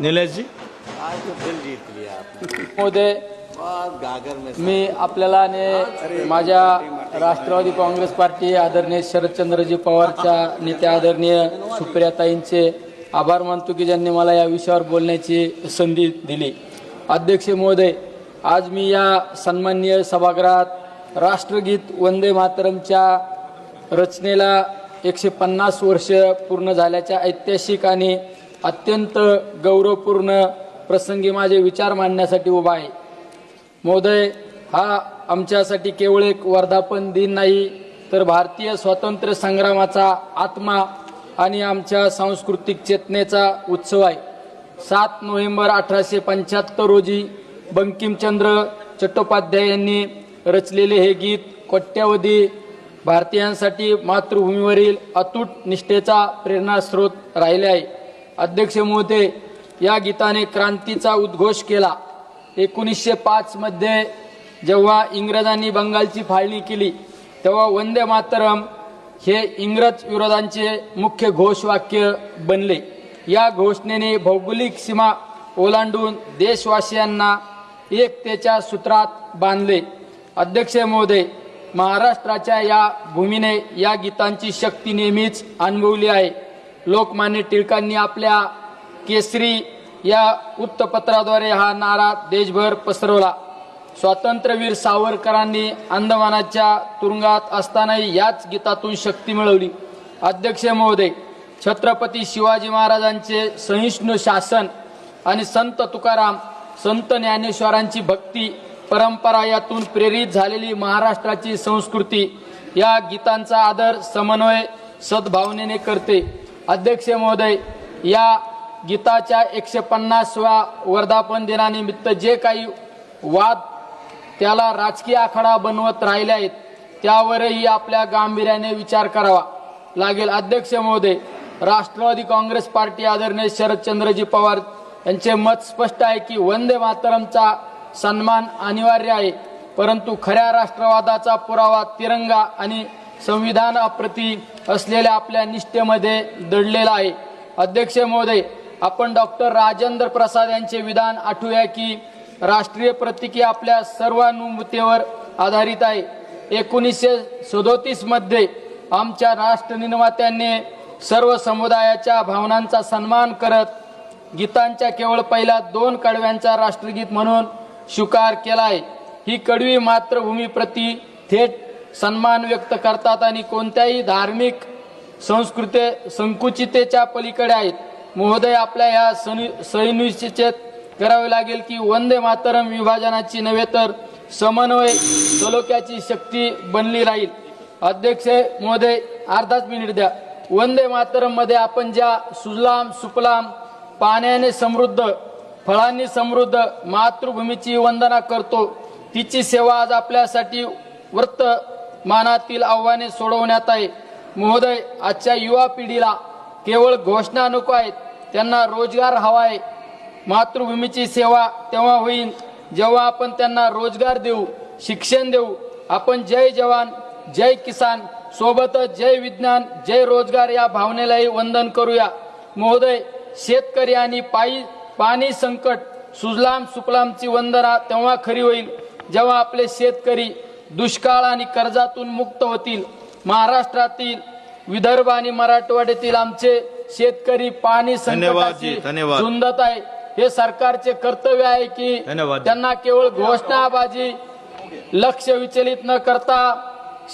नीलेश जी आज दिल जीत लिया आपने महोदय गागर में मी आपल्याला आणि माझ्या राष्ट्रवादी काँग्रेस पार्टी आदरणीय शरदचंद्रजी पवारच्या नेत्या आदरणीय सुप्रियाताईंचे आभार मानतो की ज्यांनी मला या विषयावर बोलण्याची संधी दिली. अध्यक्ष महोदय आज मी या सन्माननीय सभागृहात राष्ट्रगीत वंदे मातरमच्या रचनेला एकशे पन्नास वर्ष पूर्ण झाल्याच्या ऐतिहासिक आणि अत्यंत गौरवपूर्ण प्रसंगी माझे विचार मांडण्यासाठी उभा आहे. महोदय हा आमच्यासाठी केवळ एक वर्धापन दिन नाही तर भारतीय स्वातंत्र्य संग्रामाचा आत्मा आणि आमच्या सांस्कृतिक चेतनेचा उत्सव आहे. सात नोव्हेंबर अठराशे पंच्याहत्तर रोजी बंकिमचंद्र चट्टोपाध्याय यांनी रचलेले हे गीत कोट्यावधी भारतीयांसाठी मातृभूमीवरील अतूट निष्ठेचा प्रेरणास्रोत राहिले आहे. अध्यक्ष मोहते या गीताने क्रांतीचा उद्घोष केला. एकोणीसशे पाचमध्ये जेव्हा इंग्रजांनी बंगालची फाळणी केली तेव्हा वंदे मातरम हे इंग्रज विरोधांचे मुख्य घोषवाक्य बनले. या घोषणेने भौगोलिक सीमा ओलांडून देशवासियांना एकतेच्या सूत्रात बांधले. अध्यक्ष महोदय महाराष्ट्राच्या या भूमीने या गीतांची शक्ती नेहमीच अनुभवली आहे. लोकमान्य टिळकांनी आपल्या केसरी या वृत्तपत्राद्वारे हा नारा देशभर पसरवला. स्वातंत्र्यवीर सावरकरांनी अंदमानाच्या तुरुंगात असतानाही याच गीतातून शक्ती मिळवली. अध्यक्ष महोदय छत्रपती शिवाजी महाराजांचे सहिष्णू शासन आणि संत तुकाराम संत ज्ञानेश्वरांची भक्ती परंपरा यातून प्रेरित झालेली महाराष्ट्राची संस्कृती या गीतांचा आदर समन्वय सद्भावनेने करते. अध्यक्ष महोदय या गीताच्या एकशे पन्नासव्या वर्धापन दिनानिमित्त जे काही वाद त्याला राजकीय आखाडा बनवत राहिले आहेत त्यावरही आपल्या गांभीर्याने विचार करावा लागेल. अध्यक्ष महोदय राष्ट्रवादी काँग्रेस पार्टी आदरणीय शरदचंद्रजी पवार यांचे मत स्पष्ट आहे की वंदे मातरमचा सन्मान अनिवार्य आहे परंतु खऱ्या राष्ट्रवादाचा पुरावा तिरंगा आणि संविधानाप्रती असलेल्या आपल्या निष्ठेमध्ये दडलेला आहे. अध्यक्ष महोदय आपण डॉक्टर राजेंद्र प्रसाद यांचे विधान आठवूया की राष्ट्रीय प्रतिकी आपल्या सर्वानुमतेवर आधारित आहे. एकोणीसशे सदोतीसमध्ये आमच्या राष्ट्रनिर्मात्यांनी सर्व समुदायाच्या भावनांचा सन्मान करत गीतांच्या केवळ पहिल्या दोन कडव्यांचा राष्ट्रगीत म्हणून स्वीकार केला आहे. ही कडवी मातृभूमीप्रती थेट सन्मान व्यक्त करतात आणि कोणत्याही धार्मिक संस्कृते संकुचितेच्या पलीकडे आहेत. महोदय आपल्या या सनिश्चित करावे लागेल की वंदे मातरम विभाजनाची नव्हे तर समन्वय सलोख्याची शक्ती बनली राहील. अध्यक्ष महोदय अर्धाच मिनिट द्या. वंदे मातरममध्ये आपण ज्या सुजलाम सुफलाम पाण्याने समृद्ध फळांनी समृद्ध मातृभूमीची वंदना करतो तिची सेवा आज आपल्यासाठी मानातील आव्हाने सोडवण्यात आहे. महोदय आजच्या युवा पिढीला केवळ घोषणा नको आहेत त्यांना रोजगार हवा आहे. मातृभूमीची सेवा तेव्हा होईल जेव्हा आपण त्यांना रोजगार देऊ शिक्षण देऊ. आपण जय जवान जय किसान सोबतच जय विज्ञान जय रोजगार या भावनेलाही वंदन करूया. महोदय शेतकरी आणि पायी पाणी संकट सुजलाम सुफलामची वंदना तेव्हा खरी होईल जेव्हा आपले शेतकरी दुष्काळ आणि कर्जातून मुक्त होतील. महाराष्ट्रातील विदर्भ आणि मराठवाड्यातील आमचे शेतकरी पाणी. झुंजत आहे. हे सरकारचे कर्तव्य आहे की. त्यांना केवळ घोषणाबाजी लक्ष विचलित न करता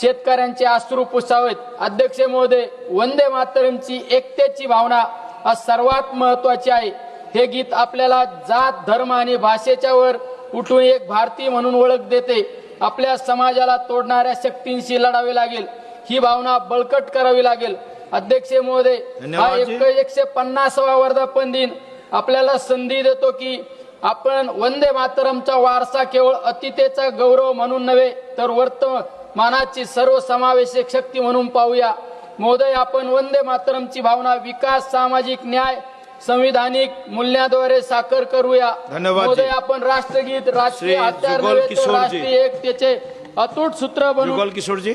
शेतकऱ्यांचे अश्रू पुसावेत. अध्यक्ष महोदय वंदे मातरमची एकतेची भावना आज सर्वात महत्वाची आहे. हे गीत आपल्याला जात धर्म आणि भाषेच्या वर उठून एक भारतीय म्हणून ओळख देते. आपल्या समाजाला तोडणाऱ्या शक्तींशी लढावे लागेल. ही भावना बळकट करावी लागेल. अध्यक्ष महोदय हा. एक एकशे पन्नासावा वर्धापन दिन. आपल्याला संधी देतो की आपण वंदे मातरमचा वारसा केवळ अतिथेचा गौरव म्हणून नव्हे तर वर्तमानाची सर्वसमावेशक शक्ती म्हणून पाहूया. महोदय आपण वंदे मातरमची भावना विकास सामाजिक न्याय संविधानिक मूल्याद्वारे साकार करूया. धन्यवाद आपण राष्ट्रगीत राष्ट्रीय हत्यार किशोरजी. राष्ट्रीय एकतेचे अतूट सूत्र बनवून जुगल किशोर जी